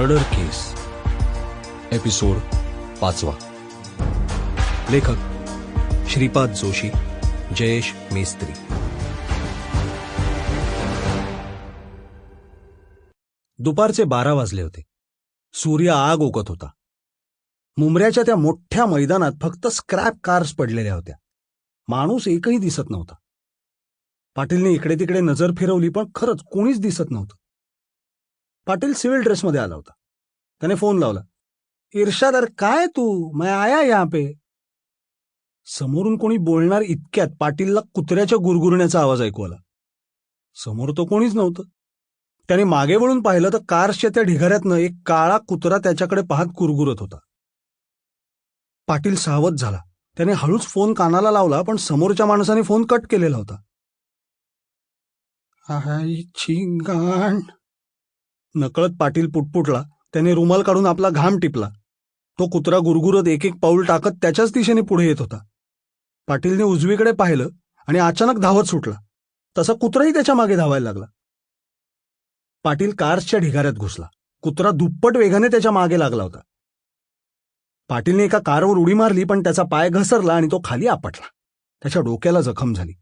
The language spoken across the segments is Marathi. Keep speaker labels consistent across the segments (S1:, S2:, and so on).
S1: मर्डर केस. एपिसोड पाचवा. लेखक श्रीपाद जोशी जयेश मेस्त्री. दुपारचे बारा वाजले होते. सूर्य आग ओकत होता. मुंबऱ्याच्या त्या मोठ्या मैदानात फक्त स्क्रॅप कार्स पडलेल्या होत्या. माणूस एकही दिसत नव्हता. पाटीलने इकडे तिकडे नजर फिरवली पण खरंच कोणीच दिसत नव्हतं. पाटील सिव्हिल ड्रेसमध्ये आला होता. त्याने फोन लावला. इर्षाद अरे काय तू? मैं आया या पे. समोरून कोणी बोलणार इतक्यात पाटीलला कुत्र्याच्या गुरगुरण्याचा आवाज ऐकू आला. समोर तो कोणीच नव्हतं. त्याने मागे वळून पाहिलं तर कार्सच्या त्या ढिगाऱ्यातनं एक काळा कुत्रा त्याच्याकडे पाहत कुरगुरत होता. पाटील सावध झाला. त्याने हळूच फोन कानाला लावला पण समोरच्या माणसाने फोन कट केलेला होता. आईची गाण नकळत पाटील पुटपुटला त्याने रुमाल काढून आपला घाम टिपला. तो कुत्रा गुरगुरत एक एक पाऊल टाकत त्याच्याच दिशेने पुढे येत होता. पाटीलने उजवीकडे पाहिलं आणि अचानक धावत सुटला. तसा कुत्राही त्याच्यामागे धावायला लागला. पाटील कार्सच्या ढिगाऱ्यात घुसला. कुत्रा दुप्पट वेगाने त्याच्यामागे लागला होता. पाटीलने एका कारवर उडी मारली पण त्याचा पाय घसरला आणि तो खाली आपटला. त्याच्या डोक्याला जखम झाली.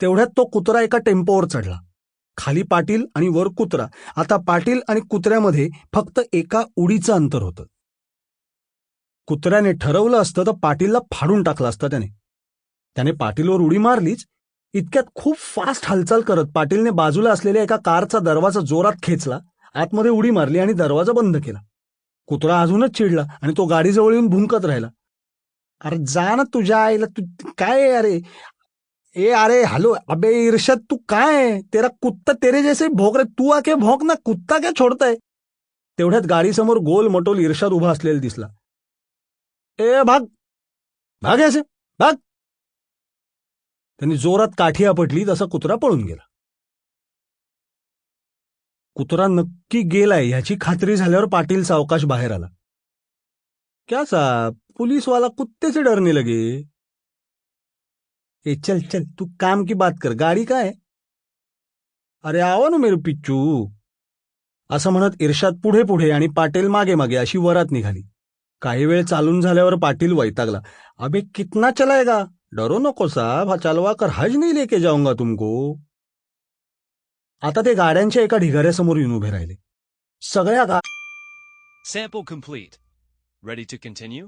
S1: तेवढ्यात तो कुत्रा एका टेम्पोवर चढला. खाली पाटील आणि वर कुत्रा. आता पाटील आणि कुत्र्यामध्ये फक्त एका उडीचं अंतर होतं. कुत्र्याने ठरवलं असतं तर पाटीलला फाडून टाकलं असतं त्याने. त्याने पाटीलवर उडी मारलीच. इतक्यात खूप फास्ट हालचाल करत पाटीलने बाजूला असलेल्या एका कारचा दरवाजा जोरात खेचला आतमध्ये उडी मारली आणि दरवाजा बंद केला. कुत्रा अजूनच चिडला आणि तो गाडीजवळ येऊन भुंकत राहिला. अरे जा ना तुझ्या आईला तू काय अरे? ए अरे हॅलो अबे इर्षद तू काय? आहे तेरा कुत्ता तेरे जैसे भोग रे तू आके भोग ना कुत्ता क्या छोडताय तेवढ्यात गाडीसमोर गोल मटोल इर्षाद उभा असलेला दिसला. ए भाग भाग असे भाग. त्यांनी जोरात काठी आपटली तसा कुत्रा पळून गेला. कुत्रा नक्की गेलाय ह्याची खात्री झाल्यावर पाटील सावकाश बाहेर आला. क्या साब पोलीसवाला वाला कुत्ते से डरने लगे? ए चल चल तू काम की बात कर. गाडी काय? अरे आवा ना मेरू पिच्चू. असं म्हणत इर्षाद पुढे पुढे आणि पाटील मागे मागे अशी वरात निघाली. काही वेळ चालून झाल्यावर पाटील वैतागला. अबे कितना चलाएगा डरो नको साहब हा चालवा कर. हज नाही लेके जाऊंगा तुमको. आता ते गाड्यांच्या एका ढिगाऱ्यासमोर येऊन उभे राहिले. सगळ्या गा
S2: sample complete ready to continue